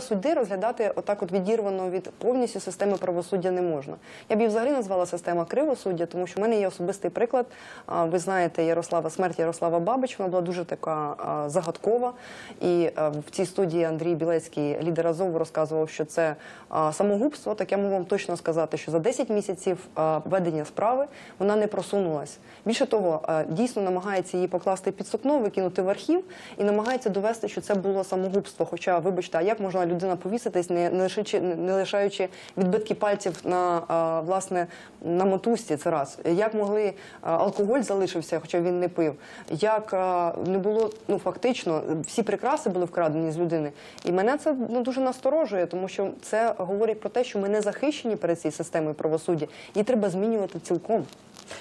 Судди розглядати отак, от відірвано від повністю системи правосуддя не можна. Я б її взагалі назвала система кривосуддя, тому що в мене є особистий приклад. Ви знаєте, Ярослава смерть Ярослава Бабич. Вона була дуже така загадкова. І в цій студії Андрій Білецький лідер Азову розказував, що це самогубство. Так я можу вам точно сказати, що за 10 місяців ведення справи вона не просунулась. Більше того, дійсно намагається її покласти під сукно, викинути в архів і намагається довести, що це було самогубство. Хоча, вибачте, а як можна людина повіситись, не, лишаючи, не лишаючи відбитки пальців на власне на мотузці? Це раз. Як могли алкоголь залишився, хоча він не пив? Як не було ну фактично всі прикраси були вкрадені з людини, і мене це ну дуже насторожує, тому що це говорить про те, що ми не захищені перед цією системою правосуддя, і треба змінювати цілком.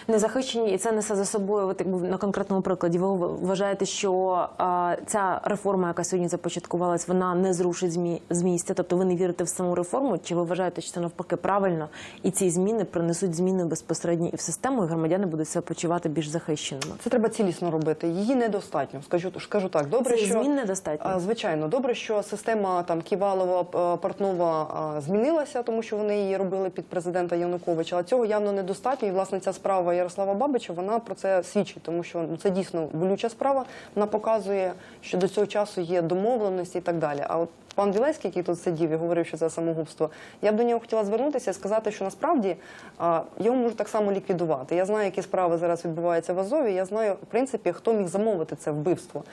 Не захищені, і це несе за собою от, якби, на конкретному прикладі. Ви вважаєте, що а, ця реформа, яка сьогодні започаткувалась, вона не зрушить змі з місця? Тобто ви не вірите в саму реформу? Чи ви вважаєте, що це навпаки правильно, і ці зміни принесуть зміни безпосередньо і в систему, і громадяни будуть себе почувати більш захищеними? Це треба цілісно робити. Її недостатньо. Скажу, скажу так. Добре, Цих що змін недостатньо? А, Звичайно, добре, що система там Ківалова е, Портнова змінилася, тому що вони її робили під президента Януковича. Але цього явно недостатньо. І власне ця справа Ярослава Бабича вона про це свідчить, тому що ну, це дійсно болюча справа. Вона показує, що до цього часу є домовленості і так далі. А от пан Білецький, який тут сидів і говорив, що це самогубство, я б до нього хотіла звернутися і сказати, що насправді а, його можуть так само ліквідувати. Я знаю, які справи зараз відбуваються в Азові. Я знаю, в принципі, хто міг замовити це вбивство.